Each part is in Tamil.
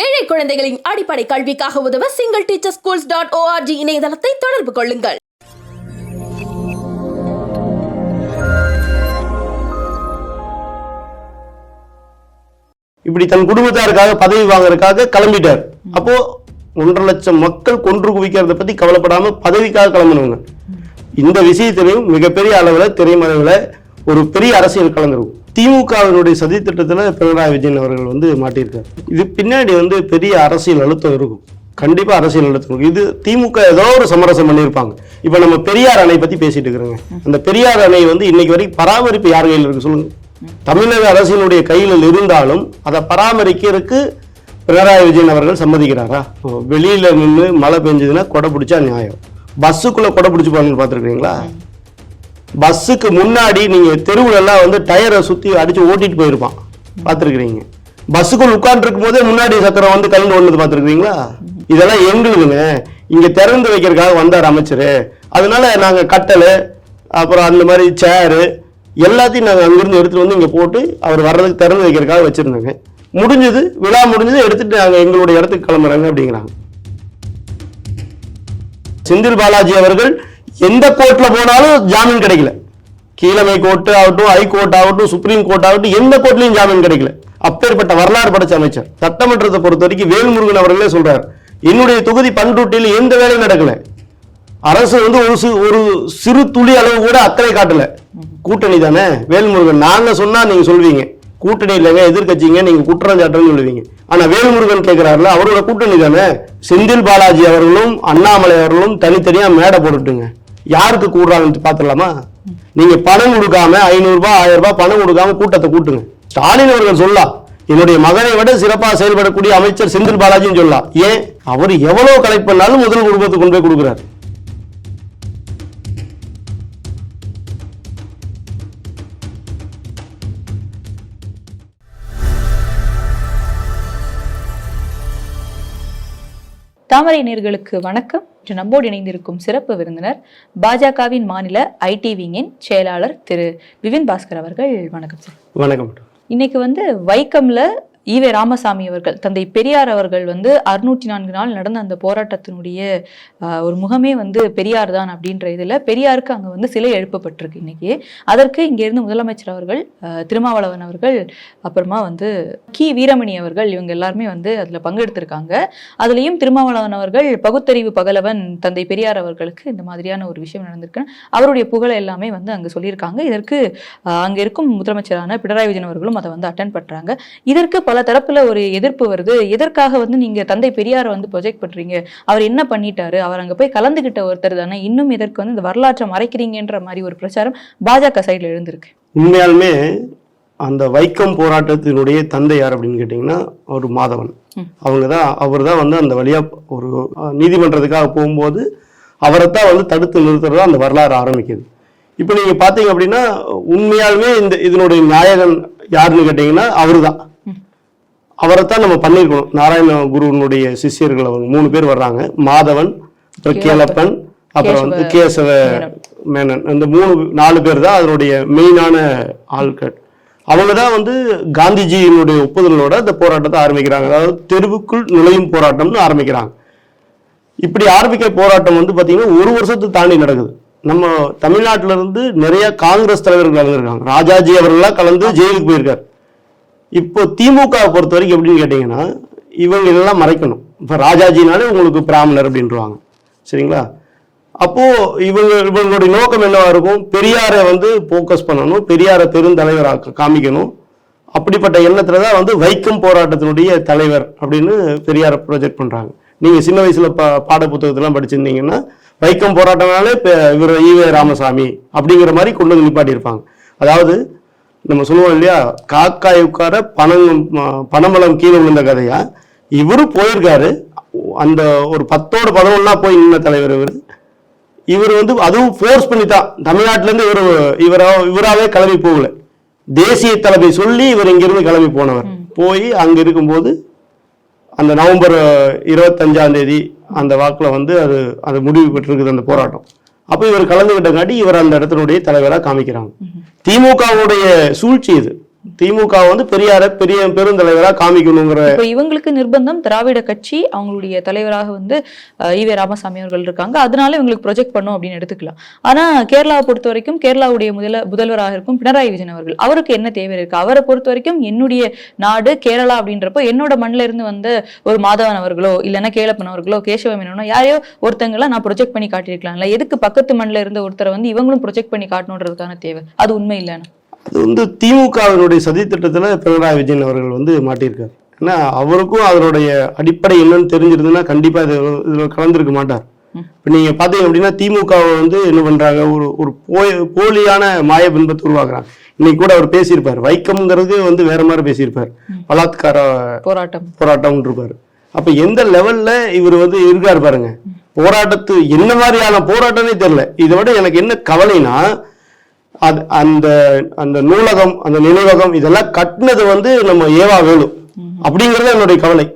ஏழை குழந்தைகளின் அடிப்படை கல்விக்காக உதவ single teacher schools dot O R G இணையதளத்தை தொடர்பு கொள்ளுங்கள். இப்படி தன் குடும்பத்தாருக்காக பதவி வாங்குறதுக்காக கிளம்பிட்டார். அப்போ ஒன்றரை லட்சம் மக்கள் கொன்று குவிக்கிறத பத்தி கவலைப்படாம பதவிக்காக கிளம்பினவங்க. இந்த விஷயத்திலையும் மிகப்பெரிய அளவுல திரைமறைவுல ஒரு பெரிய அரசியல் கலந்துருக்கும். திமுகவினுடைய சதி திட்டத்தில் பினராயி விஜயன் அவர்கள் வந்து மாட்டியிருக்காரு. இது பின்னாடி வந்து பெரிய அரசியல் அழுத்தம் இருக்கும். கண்டிப்பாக அரசியல் அழுத்தம் இருக்கும். இது திமுக ஏதோ ஒரு சமரசம் பண்ணியிருப்பாங்க. இப்போ நம்ம பெரியார் அணை பற்றி பேசிட்டு இருக்கிறோங்க. அந்த பெரியார் அணை வந்து இன்னைக்கு வரைக்கும் பராமரிப்பு யார் கையில் இருக்கு சொல்லுங்க. தமிழக அரசினுடைய கையில் இருந்தாலும் அதை பராமரிக்கிறதுக்கு பினராயி விஜயன் அவர்கள் சம்மதிக்கிறாரா? இப்போ வெளியில் நின்று மழை பெஞ்சதுன்னா கொடை பிடிச்சா நியாயம். பஸ்ஸுக்குள்ளே கொடை பிடிச்சி போகணும்னு பார்த்துருக்கீங்களா பஸ்ஸுக்கு முன்னாடி நீங்கள் தெருவுல எல்லாம் வந்து டயரை சுற்றி அடித்து ஓட்டிட்டு போயிருப்பான். பார்த்துருக்குறீங்க. பஸ்ஸுக்குள்ள உட்காந்துருக்கும் போதே முன்னாடி சக்கரம் வந்து கலந்து ஒண்ணு பார்த்துருக்கீங்களா இதெல்லாம் எங்களுதுங்க. இங்கே திறந்து வைக்கிறதுக்காக வந்தார் அமைச்சர். அதனால நாங்கள் கட்டல் அப்புறம் அந்த மாதிரி சேரு எல்லாத்தையும் நாங்கள் அங்கிருந்து எடுத்துட்டு வந்து இங்கே போட்டு அவர் வர்றதுக்கு திறந்து வைக்கிறதுக்காக வச்சுருந்தோங்க. முடிஞ்சது விழா முடிஞ்சது எடுத்துட்டு நாங்கள் எங்களுடைய இடத்துக்கு கிளம்புறாங்க அப்படிங்கிறாங்க. செந்தில் பாலாஜி அவர்கள் எந்த கோர்ட்ல போனாலும் ஜாமீன் கிடைக்கல. கீழமை கோர்ட்டு ஆகட்டும் ஹை கோர்ட் ஆகட்டும் சுப்ரீம் கோர்ட் ஆகட்டும் எந்த கோர்ட்லயும் ஜாமீன் கிடைக்கல. அப்பேற்பட்ட வரலாறு படைச்ச அமைச்சர். சட்டமன்றத்தை பொறுத்த வரைக்கும் வேல்முருகன் அவர்களே சொல்றார். என்னுடைய தொகுதி பண்ருட்டியில் எந்த வேலையும் நடக்கல. அரசு வந்து ஒரு ஒரு சிறு துளி அளவு கூட அக்கறை காட்டல. கூட்டணி தானே? வேல்முருகன் நாங்க சொன்னா நீங்க சொல்வீங்க. கூட்டணி இல்லைங்க எதிர்க்கட்சிங்க நீங்க குற்றம் சாட்டுறேன்னு சொல்லுவீங்க. ஆனா வேல்முருகன் கேட்கிறாருல அவரோட கூட்டணி தானே? செந்தில் பாலாஜி அவர்களும் அண்ணாமலை அவர்களும் தனித்தனியா மேடை போட்டுட்டுங்க. யாருக்கு கூடுறாங்கன்னு பார்த்துடலாமா நீங்க பணம் கொடுக்காம ஐநூறுரூபா ஆயிரம் ரூபாய் பணம் கொடுக்காம கூட்டத்தை கூட்டுங்க. ஸ்டாலின் அவர்கள் சொல்லலாம் என்னுடைய மகனை விட சிறப்பாக செயல்படக்கூடிய அமைச்சர் செந்தில் பாலாஜின்னு சொல்லலாம். ஏன்? அவர் எவ்வளவு கலெக்ட் பண்ணாலும் முதல் குடும்பத்துக்கு கொண்டு போய் கொடுக்குறாரு. தாமரை நேர்களுக்கு வணக்கம். இன்று நம்மோடு இணைந்திருக்கும் சிறப்பு விருந்தினர் பாஜகவின் மாநில ஐடி விங்கின் செயலாளர் திரு விபின் பாஸ்கர் அவர்கள். வணக்கம் சார். வணக்கம். இன்னைக்கு வந்து வைக்கம்ல ஈவே ராமசாமி அவர்கள் தந்தை பெரியார் அவர்கள் வந்து அறுநூற்றி நான்கு நாள் நடந்த அந்த போராட்டத்தினுடைய ஒரு முகமே வந்து பெரியார் தான் அப்படின்ற இதுல பெரியாருக்கு அங்க வந்து சிலை எழுப்பப்பட்டிருக்கு இன்னைக்கு. அதற்கு இங்கிருந்து முதலமைச்சர் அவர்கள் திருமாவளவன் அவர்கள் அப்புறமா வந்து கி. வீரமணி அவர்கள் இவங்க எல்லாருமே வந்து அதுல பங்கெடுத்திருக்காங்க. அதுலயும் திருமாவளவன் அவர்கள் பகுத்தறிவு பகலவன் தந்தை பெரியார் அவர்களுக்கு இந்த மாதிரியான ஒரு விஷயம் நடந்திருக்கு அவருடைய புகழை எல்லாமே வந்து அங்க சொல்லியிருக்காங்க. இதற்கு அங்கே அங்க இருக்கும் முதலமைச்சரான பினராயி விஜயன் அவர்களும் அதை வந்து அட்டன் பண்றாங்க. இதற்கு பல தரப்புல ஒரு எதிர்ப்பு வருது. எதற்காக வந்து நீங்க தந்தை பெரியாரை வந்து ப்ரொஜெக்ட் பண்றீங்க? அவர் என்ன பண்ணிட்டாரு? அவர் அங்க போய் கலந்துகிட்ட ஒருத்தர் தானே? இன்னும் இதற்கு வந்து இந்த வரலாற்றை மறைக்கிறீங்கன்ற மாதிரி ஒரு பிரச்சாரம் பாஜக சைடுல எழுந்திருக்கு. உண்மையாலுமே அந்த வைக்கம் போராட்டத்தினுடைய தந்தை யார் அப்படின்னு கேட்டிங்கன்னா ஒரு மாதவன். அவங்க தான் அவர் தான் வந்து அந்த வழியா ஒரு நீதிமன்றத்துக்காக போகும்போது அவரைத்தான் வந்து தடுத்து நிறுத்துறதா அந்த வரலாறு ஆரம்பிக்குது. இப்போ நீங்க பார்த்தீங்க அப்படின்னா உண்மையாலுமே இந்த இதனுடைய நாயகன் யாருன்னு கேட்டிங்கன்னா அவரு தான் அவரைத்தான் நம்ம பண்ணியிருக்கணும் நாராயண குருவனுடைய சிஷ்யர்கள் அவங்க மூணு பேர் வர்றாங்க. மாதவன் அப்புறம் கேலப்பன் அப்புறம் வந்து கேசவ மேனன். இந்த மூணு நாலு பேர் தான் அதனுடைய மெயினான ஆட்கள் அவங்க தான் வந்து காந்திஜியினுடைய ஒப்புதலோட இந்த போராட்டத்தை ஆரம்பிக்கிறாங்க. அதாவது தெருவுக்குள் நுழையும் போராட்டம்னு ஆரம்பிக்கிறாங்க. இப்படி ஆரம்பிக்கிற போராட்டம் வந்து பாத்தீங்கன்னா ஒரு வருஷத்தை தாண்டி நடக்குது. நம்ம தமிழ்நாட்டுல இருந்து நிறைய காங்கிரஸ் தலைவர்கள் கலந்துருக்காங்க ராஜாஜி அவர்கள்லாம் கலந்து ஜெயிலுக்கு போயிருக்காரு. இப்போ திமுகவை பொறுத்த வரைக்கும் எப்படின்னு கேட்டிங்கன்னா இவங்க இதெல்லாம் மறைக்கணும். இப்போ ராஜாஜினாலே உங்களுக்கு பிராமணர் அப்படின்றாங்க. சரிங்களா? அப்போது இவங்க இவங்களுடைய நோக்கம் என்னவாக இருக்கும்? பெரியாரை வந்து ஃபோக்கஸ் பண்ணணும் பெரியாரை பெருந்தலைவராக காமிக்கணும். அப்படிப்பட்ட எண்ணத்தில் தான் வந்து வைக்கம் போராட்டத்தினுடைய தலைவர் அப்படின்னு பெரியாரை ப்ரொஜெக்ட் பண்ணுறாங்க நீங்கள் சின்ன வயசில் பா பாட புத்தகத்தெல்லாம் படிச்சிருந்தீங்கன்னா வைக்கம் போராட்டம்னாலே இவர் ஈவே ராமசாமி அப்படிங்கிற மாதிரி கொண்டு வந்து நிப்பாட்டி இருப்பாங்க அதாவது நம்ம சொல்லுவோம் இல்லையா? காக்காய் உட்கார பணம் ம- பனமலம் கீழே விழுந்த கதையா? இவரு போயிருக்காரு. அந்த ஒரு பத்தோட பதினொன்னா போய் நின்ன தலைவர் இவர். இவர் வந்து அதுவும் ஃபோர்ஸ் பண்ணி தான் தமிழ்நாட்டுல இருந்து இவர் இவரா இவராவே கிளம்பி போகல. தேசிய தலைமை சொல்லி இவர் இங்கிருந்து கிளம்பி போனவர். போய் அங்க இருக்கும்போது அந்த நவம்பர் இருபத்தஞ்சாம் தேதி அந்த வாக்குல வந்து அது அது முடிவு பெற்றிருக்குது அந்த போராட்டம். அப்போ இவர் கலந்துகிட்டங்காட்டி இவர் அந்த இடத்தினுடைய தலைவரா காமிக்கிறாங்க. திமுகவுடைய சூழ்ச்சி இது. திமுக வந்து பெரியார பெரிய பெருந்தலைவராக காமிக்கணுங்கிற இப்போ இவங்களுக்கு நிர்பந்தம் திராவிட கட்சி அவங்களுடைய தலைவராக வந்து ஈவே ராமசாமி அவர்கள் இருக்காங்க. அதனால இவங்களுக்கு ப்ரொஜெக்ட் பண்ணும் அப்படின்னு எடுத்துக்கலாம். ஆனா கேரளாவை பொறுத்த வரைக்கும் கேரளாவுடைய முதல முதல்வராக இருக்கும் பினராயி விஜயன் அவர்கள். அவருக்கு என்ன தேவை இருக்கு? அவரை பொறுத்த வரைக்கும் என்னுடைய நாடு கேரளா அப்படின்றப்போ என்னோட மண்ணில இருந்து வந்த ஒரு மாதவன் அவர்களோ இல்லைன்னா கேளப்பன் அவர்களோ கேசவமேனோ யாரையோ ஒருத்தங்கள நான் ப்ரொஜெக்ட் பண்ணி காட்டியிருக்கலாம்ல எதுக்கு பக்கத்து மண்ணில இருந்த ஒருத்தரை வந்து இவங்களும் ப்ரொஜெக்ட் பண்ணி காட்டணுன்றதுக்கான தேவை? அது உண்மை இல்லைன்னு. அது வந்து திமுகவினுடைய சதித்திட்டத்துல பினராயி விஜயன் அவர்கள் வந்து மாட்டியிருக்காரு. ஏன்னா அவருக்கும் அதனுடைய அடிப்படை என்னன்னு தெரிஞ்சிருந்ததுன்னா கண்டிப்பா இது இதுல கலந்துருக்க மாட்டார். இப்ப நீங்க பாத்தீங்க அப்படின்னா திமுகவை வந்து என்ன பண்றாங்க? ஒரு ஒரு போய் போலியான மாய பின்பத்தை உருவாக்குறாங்க. இன்னைக்கு கூட அவர் பேசியிருப்பார். வைக்கம்ங்கிறது வந்து வேற மாதிரி பேசியிருப்பார். பலாத்கார போராட்டம். போராட்டம் இருப்பாரு. அப்ப எந்த லெவல்ல இவர் வந்து இருக்காரு பாருங்க. போராட்டத்து என்ன மாதிரியான போராட்டம்னே தெரியல. இதை விட எனக்கு என்ன கவலைனா அது அந்த அந்த நூலகம் அந்த நினைவகம் இதெல்லாம் கட்டினது வந்து நம்ம ஏவா வேலு. அப்படிங்கறது என்னுடைய கவலை.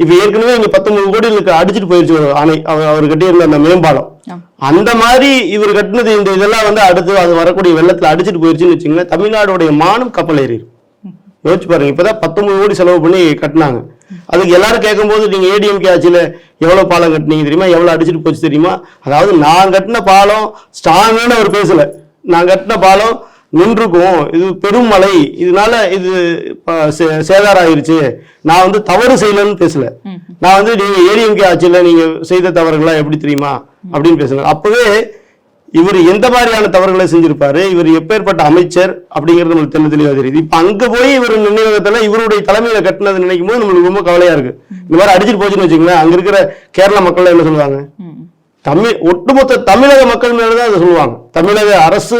இப்ப ஏற்கனவே இங்க பத்தொன்பது கோடிகளுக்கு அடிச்சிட்டு போயிருச்சு ஒரு அணை. அவர் அவர் கட்டியிருந்த அந்த மேம்பாலம். அந்த மாதிரி இவர் கட்டினது இந்த இதெல்லாம் வந்து அடுத்து அது வரக்கூடிய வெள்ளத்துல அடிச்சிட்டு போயிருச்சுன்னு வச்சுங்களேன் தமிழ்நாடுடைய மானம் கப்பல் ஏறிடும் யோசிச்சு பாருங்க இப்பதான் பத்தொன்பது கோடி செலவு பண்ணி கட்டினாங்க. அதுக்கு எல்லாரும் கேட்கும்போது நீங்க ஏடிஎம்கே ஆட்சியில எவ்வளவு பாலம் கட்டினீங்க தெரியுமா? எவ்வளவு அடிச்சிட்டு போச்சு தெரியுமா? அதாவது நான் கட்டின பாலம் ஸ்ட்ராங்கான அவர் பேசல நான் கட்டின பாலம் நின்றுக்கும் இது பெரும் மழை இதனால இது சேதாரம் ஆயிருச்சு நான் வந்து தவறு செய்யலன்னு பேசல. நான் வந்து நீங்க ஏடிஎம்கே ஆட்சியில நீங்க செய்த தவறுகளா எப்படி தெரியுமா? அப்படின்னு பேசுங்க. அப்பவே இவர் எந்த மாதிரியான தவறுகளை செஞ்சிருப்பாரு? இவர் எப்பேற்பட்ட அமைச்சர் அப்படிங்கிறது நம்மளுக்கு தெளிவு தெளிவா தெரியுது. இப்ப அங்க போய் இவர் நினைவகத்துல இவருடைய தலைமையில கட்டினது நினைக்கும் போது நம்மளுக்கு ரொம்ப கவலையா இருக்கு. இந்த மாதிரி அடிச்சிட்டு போச்சுன்னு வச்சுங்களேன் அங்க இருக்கிற கேரள மக்கள் என்ன சொல்லுவாங்க. தமிழ் ஒட்டுமொத்த தமிழக மக்கள் மேலே தான் அதை சொல்லுவாங்க. தமிழக அரசு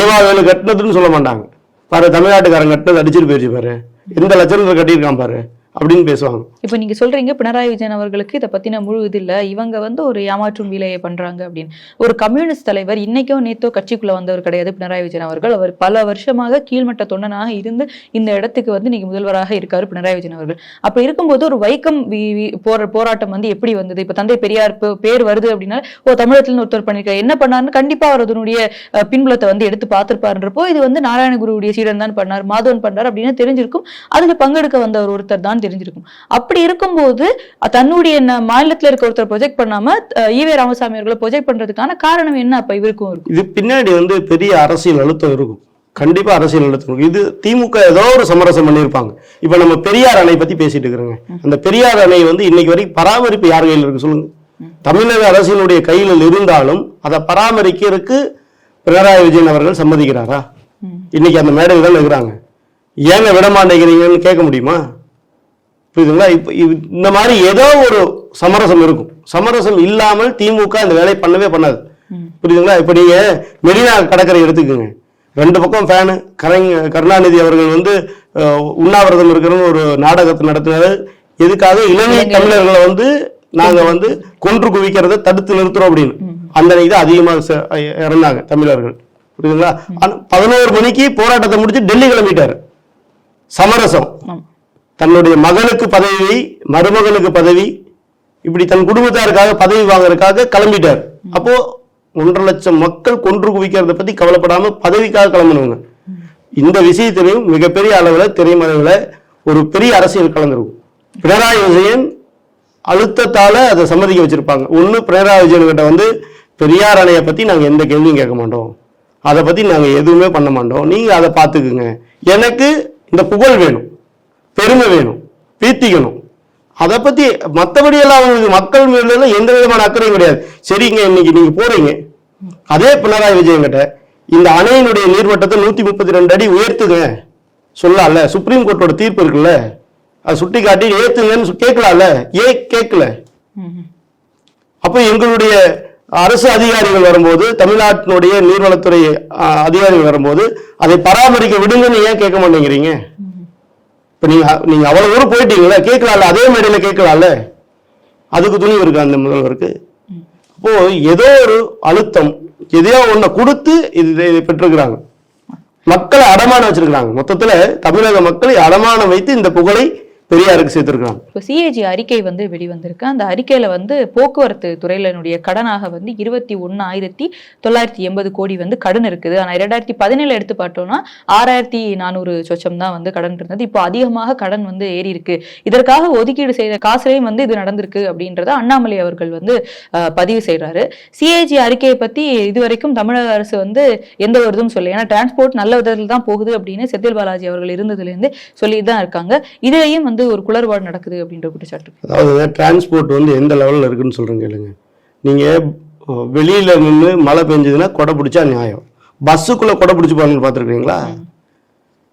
ஏவா வேலை கட்டினதுன்னு சொல்ல மாட்டாங்க. பாரு தமிழ்நாட்டுக்காரன் கட்டினது அடிச்சிட்டு போயிடுச்சு பாரு. எந்த லட்சம் கட்டியிருக்கான் பாரு. அப்படின்னு பேசுவாங்க. இப்போ நீங்க சொல்றீங்க பினராயி விஜயன் அவர்களுக்கு இதை பத்தின முழு இது இல்ல. இவங்க வந்து ஒரு ஏமாற்றும் வேலையை பண்றாங்க அப்படின்னு. ஒரு கம்யூனிஸ்ட் தலைவர் இன்னைக்கோ நேத்தோ கட்சிக்குள்ள வந்தவர் கிடையாது பினராயி விஜயன் அவர்கள். அவர் பல வருஷமாக கீழ்மட்ட தொண்டனாக இருந்து இந்த இடத்துக்கு வந்து நீங்க முதல்வராக இருக்காரு பினராயி விஜயன் அவர்கள். அப்ப இருக்கும்போது ஒரு வைக்கம் வி- போராட்டம் வந்து எப்படி வந்தது? இப்ப தந்தை பெரியார் பேர் வருது அப்படின்னா ஓ தமிழகத்துல இருந்து ஒருத்தர் பண்ணிருக்காரு. என்ன பண்ணாருன்னு கண்டிப்பா அவர் அதனுடைய பின்புலத்தை வந்து எடுத்து பார்த்திருப்பாருன்றப்போ இது வந்து நாராயணகுருவுடைய சீடன் தான் பண்ணார் மாதவன் பண்ணார் அப்படின்னு தெரிஞ்சிருக்கும். அதுல பங்கெடுக்க வந்தவர் ஒருத்தர் தான் தெரிஞ்சிருக்கும். அப்படி இருக்கும்போது தன்னுடைய மாநிலத்துல இருக்க ஒருத்தர் ப்ரொஜெக்ட் பண்ணாம ஈவே ராமசாமி அவர்களை ப்ரொஜெக்ட் பண்றதுக்கான காரணம் என்ன? அப்ப இவருக்கும் இருக்கும். இது பின்னாடி வந்து பெரிய அரசியல் அழுத்தம் இருக்கும். கண்டிப்பா அரசியல் அழுத்தம் இருக்கும். இது திமுக ஏதோ ஒரு சமரசம் பண்ணியிருப்பாங்க. இப்ப நம்ம பெரியார் அணை பத்தி பேசிட்டு இருக்கிறோங்க. அந்த பெரியார் அணை வந்து இன்னைக்கு வரைக்கும் பராமரிப்பு யார் கையில் இருக்கு சொல்லுங்க. தமிழக அரசினுடைய கையில் இருந்தாலும் அதை பராமரிக்கிறதுக்கு பினராயி விஜயன் அவர்கள் சம்மதிக்கிறாரா? இன்னைக்கு அந்த மேடையில் தான் இருக்கிறாங்க. ஏங்க விட மாட்டேங்கிறீங்கன்னு கேட்க முடியுமா? புரியுதுங்களா? இப்போ இந்த மாதிரி ஏதோ ஒரு சமரசம் இருக்கும். சமரசம் இல்லாமல் திமுக இந்த வேலையை பண்ணவே பண்ணாது. புரியுதுங்களா? இப்போ நீங்க மெரினா கடற்கரை எடுத்துக்கோங்க. ரெண்டு பக்கம் ஃபேனு கலைஞ கருணாநிதி அவர்கள் வந்து உண்ணாவிரதம் இருக்கிறன்னு ஒரு நாடகத்தை நடத்தினாரு. எதுக்காக இலங்கை தமிழர்களை வந்து நாங்க வந்து கொன்று குவிக்கிறத தடுத்து நிறுத்துறோம் அப்படின்னு. அந்த அன்னைக்கு தான் அதிகமாக இறந்தாங்க தமிழர்கள். புரியுதுங்களா? பதினோரு மணிக்கு போராட்டத்தை முடிச்சு டெல்லி கிளம்பிட்டாரு. சமரசம். தன்னுடைய மகனுக்கு பதவி மருமகனுக்கு பதவி இப்படி தன் குடும்பத்தாருக்காக பதவி வாங்குறதுக்காக கிளம்பிட்டார். அப்போ ஒன்றரை லட்சம் மக்கள் கொன்று குவிக்கிறத பத்தி கவலைப்படாம பதவிக்காக கிளம்பினவங்க. இந்த விஷயத்திலையும் மிகப்பெரிய அளவில் திரைமறைவுல ஒரு பெரிய அரசியல் கலந்துருக்கும். பினராயி விஜயன் அழுத்தத்தால அதை சம்மதிக்க வச்சிருப்பாங்க. ஒன்று பினராயி விஜயன் கிட்ட வந்து பெரியார் அணையை பத்தி நாங்க எந்த கேள்வியும் கேட்க மாட்டோம். அதை பத்தி நாங்க எதுவுமே பண்ண மாட்டோம். நீங்க அதை பார்த்துக்குங்க. எனக்கு இந்த புகழ் வேணும். பெருமை வேணும் பீத்திக்கணும். அதை பத்தி மற்றபடி எல்லாம் அவங்களுக்கு மக்கள் மேல எல்லாம் எந்த விதமான அக்கறையும் கிடையாது. சரிங்க இன்னைக்கு நீங்க போறீங்க. அதே பினராயி விஜயன் கிட்ட இந்த அணையினுடைய நீர்மட்டத்தை நூத்தி முப்பத்தி ரெண்டு அடி உயர்த்துங்க. சொல்லலாம்ல சுப்ரீம் கோர்ட்டோட தீர்ப்பு இருக்குல்ல அதை சுட்டி காட்டி ஏத்துங்கன்னு கேட்கலாம்ல ஏன் கேட்கல? அப்ப அப்போ எங்களுடைய அரசு அதிகாரிகள் வரும்போது தமிழ்நாட்டினுடைய நீர்வளத்துறை அதிகாரிகள் வரும்போது அதை பராமரிக்க விடுங்கன்னு ஏன் கேட்க மாட்டேங்கிறீங்க? இப்ப நீங்க நீங்க அவ்வளவு தூரம் போயிட்டீங்களா கேட்கலாம்ல அதே மேடையில கேட்கலாம்ல? அதுக்கு துணிவு இருக்கு அந்த முதல்வருக்கு அப்போ ஏதோ ஒரு அழுத்தம் எதையோ ஒண்ண கொடுத்து இது இதை பெற்றிருக்கிறாங்க. மக்களை அடமானம் வச்சிருக்கிறாங்க. மொத்தத்துல தமிழக மக்களை அடமானம் வைத்து இந்த புகழை பெரியாருக்கு சேர்த்திருக்காங்க இப்போ சிஏஜி அறிக்கை வந்து வெளிவந்திருக்கு. அந்த அறிக்கையில வந்து போக்குவரத்து துறையினுடைய கடனாக வந்து இருபத்தி ஒன்னு ஆயிரத்தி தொள்ளாயிரத்தி எண்பது கோடி வந்து கடன் இருக்குது. ஆனா இரண்டாயிரத்தி பதினேழு எடுத்து பார்த்தோம்னா ஆறாயிரத்தி நானூறு சொச்சம் தான் வந்து கடன் இருந்தது. இப்போ அதிகமாக கடன் வந்து ஏறி இருக்கு இதற்காக ஒதுக்கீடு செய்த காசுலையும் வந்து இது நடந்திருக்கு அப்படின்றத அண்ணாமலை அவர்கள் வந்து பதிவு செய்கிறாரு சிஏஜி அறிக்கையை பத்தி இதுவரைக்கும் தமிழக அரசு வந்து எந்த ஒரு இதுவும் சொல்லி ஏன்னா டிரான்ஸ்போர்ட் நல்ல விதத்தில் தான் போகுது அப்படின்னு செந்தில் பாலாஜி அவர்கள் இருந்ததுல இருந்து சொல்லிட்டு தான் இருக்காங்க. இதையும் வந்து ஒரு குளறுபாடு நடக்குது அப்படின்ற குற்றச்சாட்டு. அதாவது டிரான்ஸ்போர்ட் வந்து எந்த லெவலில் இருக்குன்னு சொல்கிறேன் கேளுங்க. நீங்கள் வெளியில் நின்று மழை பெஞ்சதுன்னா கொடை பிடிச்சா நியாயம். பஸ்ஸுக்குள்ளே கொடை பிடிச்சி பாருங்க பார்த்துருக்கீங்களா?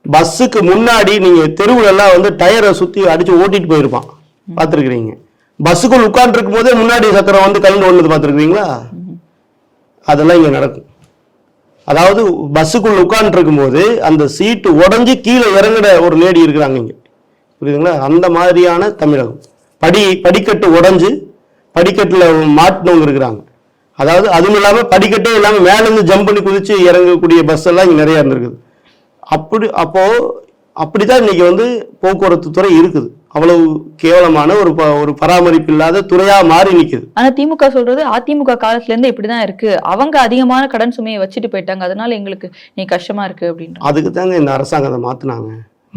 பஸ்ஸுக்கு முன்னாடி நீங்கள் தெருவுல எல்லாம் வந்து டயரை சுற்றி அடித்து ஓட்டிட்டு போயிருப்பான். பார்த்துருக்குறீங்க. பஸ்ஸுக்குள்ள உட்காந்துருக்கும் போதே முன்னாடி சக்கரம் வந்து கலந்து ஒன்று பார்த்துருக்கீங்களா? அதெல்லாம் இங்கே நடக்கும். அதாவது பஸ்ஸுக்குள்ள உட்காந்துருக்கும் போது அந்த சீட்டு உடஞ்சி கீழே இறங்குற ஒரு லேடி இருக்கிறாங்க இங்கே. புரியுதுங்களா? அந்த மாதிரியான தமிழகம். படி படிக்கட்டு உடைஞ்சு படிக்கட்டில் மாட்டினவங்க இருக்கிறாங்க. அதாவது அதுவும் இல்லாமல் படிக்கட்டே இல்லாமல் மேலேருந்து ஜம்ப் பண்ணி குதிச்சு இறங்கக்கூடிய பஸ் எல்லாம் இங்கே நிறையா இருந்திருக்குது. அப்படி அப்போ அப்படிதான் இன்னைக்கு வந்து போக்குவரத்து துறை இருக்குது. அவ்வளவு கேவலமான ஒரு ஒரு பராமரிப்பு இல்லாத துறையா மாறி நிக்குது. ஆனா திமுக சொல்றது அதிமுக காலத்துல இருந்து இப்படிதான் இருக்கு. அவங்க அதிகமான கடன் சுமையை வச்சுட்டு போயிட்டாங்க. அதனால எங்களுக்கு நீ கஷ்டமா இருக்கு அப்படின்ற. அதுக்கு தாங்க இந்த அரசாங்கத்தை மாத்துனாங்க.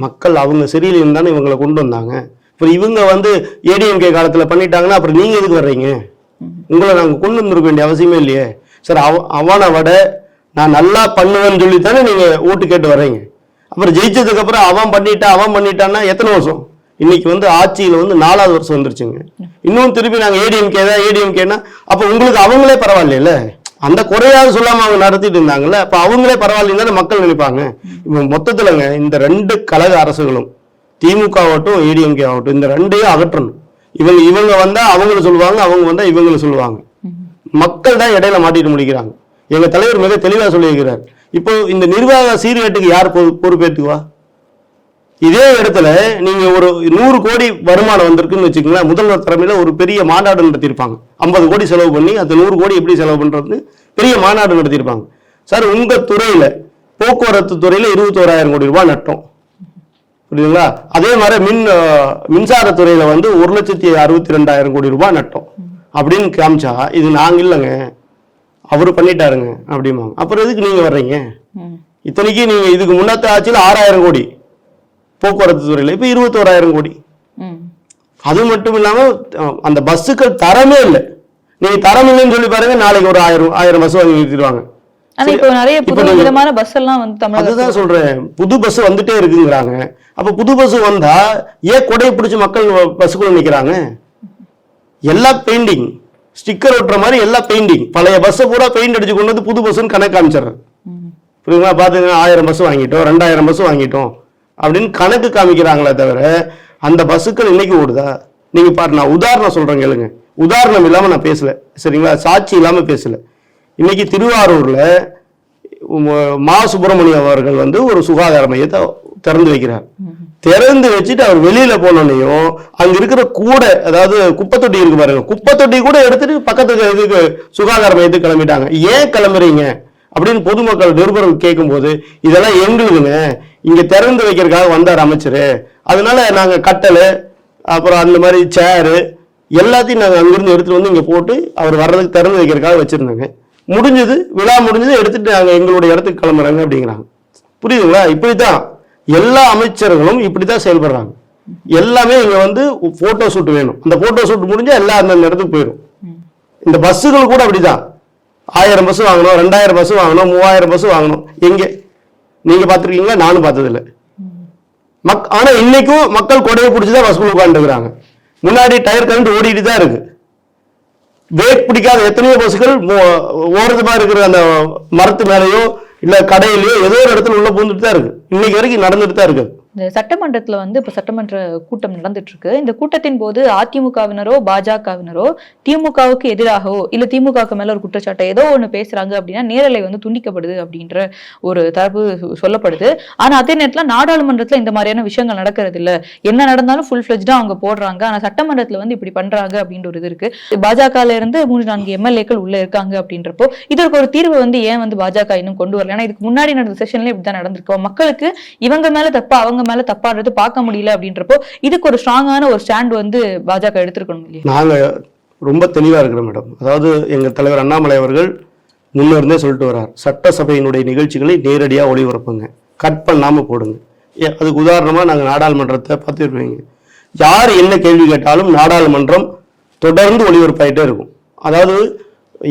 மக்கள் அவங்க சரியில்லைன்னு தானே இவங்களை கொண்டு வந்தாங்க. இப்போ இவங்க வந்து ஏடிஎம்கே காலத்தில் பண்ணிட்டாங்கன்னா அப்புறம் நீங்கள் எதுக்கு வர்றீங்க? உங்களை நாங்கள் கொண்டு வந்திருக்க வேண்டிய அவசியமே இல்லையே. சார் அவ அவனை விட நான் நல்லா பண்ணுவேன்னு சொல்லி தானே நீங்கள் ஓட்டு கேட்டு வர்றீங்க. அப்புறம் ஜெயிச்சதுக்கப்புறம் அவன் பண்ணிட்டா அவன் பண்ணிட்டான்னா எத்தனை வருஷம்? இன்னைக்கு வந்து ஆட்சியில் வந்து நாலாவது வருஷம் வந்துருச்சுங்க. இன்னும் திருப்பி நாங்கள் ஏடிஎம்கே தான் ஏடிஎம்கேனா அப்போ உங்களுக்கு அவங்களே பரவாயில்லையில? அந்த குறையாவது சொல்லாம அவங்க நடத்திட்டு இருந்தாங்கல்ல அப்ப அவங்களே பரவாயில்லைன்னு மக்கள் நினைப்பாங்க. இப்ப மொத்தத்துலங்க இந்த ரெண்டு கழக அரசுகளும் திமுக ஆகட்டும் ஏடிஎம்கே ஆகட்டும் இந்த ரெண்டையும் அகற்றணும். இவங்க இவங்க வந்தா அவங்களும் சொல்லுவாங்க அவங்க வந்தா இவங்களும் சொல்லுவாங்க. மக்கள் தான் இடையில மாட்டிட்டு முடிக்கிறாங்க. எங்க தலைவர் மிக தெளிவா சொல்லியிருக்கிறார். இப்போ இந்த நிர்வாக சீர்கேட்டுக்கு யார் பொறு- பொறுப்பேற்றுக்குவா இதே இடத்துல நீங்க ஒரு நூறு கோடி வருமானம் வந்திருக்குன்னு வச்சுக்கோங்களேன் முதல்வர் தலைமையில ஒரு பெரிய மாநாடு நடத்தியிருப்பாங்க. ஐம்பது கோடி செலவு பண்ணி அந்த நூறு கோடி எப்படி செலவு பண்றதுன்னு பெரிய மாநாடு நடத்தியிருப்பாங்க. சார் உங்க துறையில போக்குவரத்து துறையில இருபத்தோராயிரம் கோடி ரூபாய் நட்டோம். புரியுதுங்களா? அதே மாதிரி மின் அஹ், மின்சாரத்துறையில வந்து ஒரு லட்சத்தி அறுபத்தி ரெண்டாயிரம் கோடி ரூபாய் நட்டோம். அப்படின்னு காமிச்சா இது நாங்க இல்லைங்க. அவரு பண்ணிட்டாருங்க அப்படிம்பாங்க. அப்புறம் எதுக்கு நீங்க வர்றீங்க. இத்தனைக்கு நீங்க இதுக்கு முன்னத்த ஆட்சியில் ஆறாயிரம் கோடி. போக்குவரத்து துறையில. இப்ப இருபத்தோராயிரம் கோடி. அது மட்டும் இல்லாம அஹ், அந்த பஸ்ஸுக்கள் தரமே இல்லை. நீங்க தரம் இல்லைன்னு சொல்லி பாருங்க நாளைக்கு ஒரு ஆயிரம் ஆயிரம் பஸ் வாங்கி நிறுத்திடுவாங்க. அதுதான் சொல்றேன். புது பஸ் வந்துட்டே இருக்குங்கிறாங்க. அப்ப புது பஸ் வந்தா ஏன் கொடையை பிடிச்சி மக்கள் பஸ்ஸுக்குள்ள நிக்கிறாங்க? எல்லாம் பெயிண்டிங் ஸ்டிக்கர் ஒட்டுற மாதிரி எல்லாம் பெயிண்டிங் பழைய பஸ்ஸை பூரா பெயிண்ட் அடிச்சு கொண்டு வந்து புது பஸ்ஸுன்னு கணக்கு காமிச்சிடுறேன். புரியுங்களா பாத்துங்க ஆயிரம் பஸ் வாங்கிட்டோம் ரெண்டாயிரம் பஸ் வாங்கிட்டோம். அப்படின்னு கணக்கு காமிக்கிறாங்களே தவிர அந்த பஸ்ஸுக்கள் இன்னைக்கு ஓடுதா? நீங்க பாரு நான் உதாரணம் சொல்றேன் கேளுங்க. உதாரணம் இல்லாம நான் பேசல. சரிங்களா? சாட்சி இல்லாம பேசல. இன்னைக்கு திருவாரூர்ல மா சுப்பிரமணியம் அவர்கள் வந்து ஒரு சுகாதார மையத்தை திறந்து வைக்கிறார். திறந்து வச்சுட்டு அவர் வெளியில போனோன்னையும் அங்க இருக்கிற கூடை அதாவது குப்பை தொட்டி இருக்கு பாருங்க. குப்பை தொட்டி கூட எடுத்துட்டு பக்கத்துக்கு இதுக்கு சுகாதார மையத்துக்கு கிளம்பிட்டாங்க. ஏன் கிளம்புறீங்க? அப்படின்னு பொதுமக்கள் நிருபர்கள் கேட்கும்போது இதெல்லாம் எங்களுக்குங்க இங்க திறந்து வைக்கிறதுக்காக வந்தார் அமைச்சர். அதனால நாங்க கட்டல் அப்புறம் அந்த மாதிரி சேரு எல்லாத்தையும் நாங்கள் அங்கிருந்து எடுத்துட்டு வந்து இங்க போட்டு அவர் வர்றதுக்கு திறந்து வைக்கிறதுக்காக வச்சிருந்தாங்க. முடிஞ்சது விழா முடிஞ்சது எடுத்துட்டு நாங்கள் எங்களுடைய இடத்துக்கு கிளம்புறாங்க அப்படிங்கிறாங்க. புரியுதுங்களா? இப்படித்தான் எல்லா அமைச்சர்களும் இப்படித்தான் செயல்படுறாங்க. எல்லாமே இங்க வந்து போட்டோ ஷூட் வேணும். அந்த போட்டோ ஷூட் முடிஞ்சா எல்லாம் அந்தந்த இடத்துக்கு போயிடும் இந்த பஸ்ஸுகள் கூட அப்படிதான். ஆயிரம் பஸ் வாங்கணும் ரெண்டாயிரம் பஸ் வாங்கணும் மூவாயிரம் பஸ் வாங்கணும். எங்கே நீங்க பார்த்துருக்கீங்களா? நானும் பார்த்ததில்ல. மக் ஆனா இன்னைக்கும் மக்கள் கொடையை பிடிச்சிதான் பஸ்க்குள்ள உட்காந்துருக்குறாங்க முன்னாடி டயர் கரண்ட் ஓடிட்டு தான் இருக்கு. பிரேக் பிடிக்காத எத்தனையோ பஸ்கள் ஓரதுமா இருக்கிற அந்த மரத்து மேலேயோ இல்ல கடையிலயோ ஏதோ ஒரு இடத்துல உள்ள பூந்துட்டு தான் இருக்கு. இன்னைக்கு வரைக்கும் நடந்துட்டு தான் இருக்கு. இந்த சட்டமன்றத்தில் வந்து இப்போ சட்டமன்ற கூட்டம் நடந்துட்டு இருக்கு இந்த கூட்டத்தின் போது அதிமுகவினரோ பாஜகவினரோ திமுகவுக்கு எதிராகவோ இல்லை திமுகவுக்கு மேல ஒரு குற்றச்சாட்டை ஏதோ ஒன்று பேசுறாங்க அப்படின்னா நேரலை வந்து துண்டிக்கப்படுது அப்படின்ற ஒரு தரப்பு சொல்லப்படுது. ஆனா அதே நேரத்துல நாடாளுமன்றத்தில் இந்த மாதிரியான விஷயங்கள் நடக்கிறது இல்ல என்ன நடந்தாலும் ஃபுல் ஃபிளஜ்டா அவங்க போடுறாங்க. ஆனால் சட்டமன்றத்தில் வந்து இப்படி பண்றாங்க அப்படின்ற ஒரு இது இருக்கு. பாஜகல இருந்து மூன்று நான்கு எம்எல்ஏக்கள் உள்ள இருக்காங்க அப்படின்றப்போ இதற்கு ஒரு தீர்வு வந்து ஏன் வந்து பாஜக இன்னும் கொண்டு வரல? ஏன்னா இதுக்கு முன்னாடி நடந்த செஷன்ல இப்படிதான் நடந்திருக்கோம் மக்களுக்கு இவங்க மேல தப்பு அவங்க மேல தப்பாடுறது பார்க்க முடியல அப்படின்றப்போ இதுக்கு ஒரு ஸ்ட்ராங்கான ஒரு ஸ்டாண்ட் வந்து பாஜக எடுத்திருக்கணும் நாங்க ரொம்ப தெளிவா இருக்கிறோம் மேடம் அதாவது எங்க தலைவர் அண்ணாமலை அவர்கள் முன்னிருந்தே சொல்லிட்டு வர்றார். சட்டசபையினுடைய நிகழ்ச்சிகளை நேரடியாக ஒளிபரப்புங்க. கட் பண்ணாமல் போடுங்க. ஏ, அதுக்கு உதாரணமாக நாங்கள் நாடாளுமன்றத்தை பார்த்துருப்பீங்க யார் என்ன கேள்வி கேட்டாலும் நாடாளுமன்றம் தொடர்ந்து ஒளிபரப்பாயிட்டே இருக்கும். அதாவது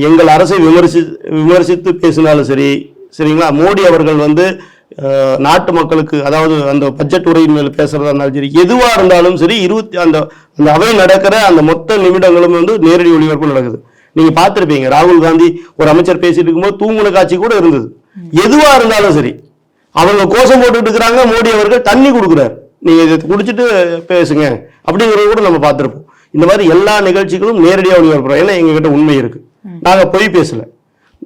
எங்கள் அரசை விமர்சி விமர்சித்து பேசினாலும் சரி சரிங்களா? மோடி அவர்கள் வந்து நாட்டு மக்களுக்கு அதாவது அந்த பட்ஜெட் உரையின் மேல் பேசுறதா இருந்தாலும் சரி எதுவா இருந்தாலும் சரி இருபத்தி அந்த அந்த அவை நடக்கிற அந்த மொத்த நிமிடங்களும் வந்து நேரடி ஒளிபரப்பு நடக்குது. நீங்க பார்த்திருப்பீங்க ராகுல் காந்தி ஒரு அமைச்சர் பேசிட்டு இருக்கும்போது தூங்குன காட்சி கூட இருந்தது. எதுவா இருந்தாலும் சரி அவங்க கோஷம் போட்டுட்டு இருக்கிறாங்க மோடி அவர்கள் தண்ணி கொடுக்குறாரு. நீங்க இதை குடிச்சிட்டு பேசுங்க அப்படிங்கறத கூட நம்ம பார்த்திருப்போம். இந்த மாதிரி எல்லா நிகழ்ச்சிகளும் நேரடியாக ஒளிபரப்புறோம். ஏன்னா எங்ககிட்ட உண்மை இருக்கு. நாங்க பொய் பேசல.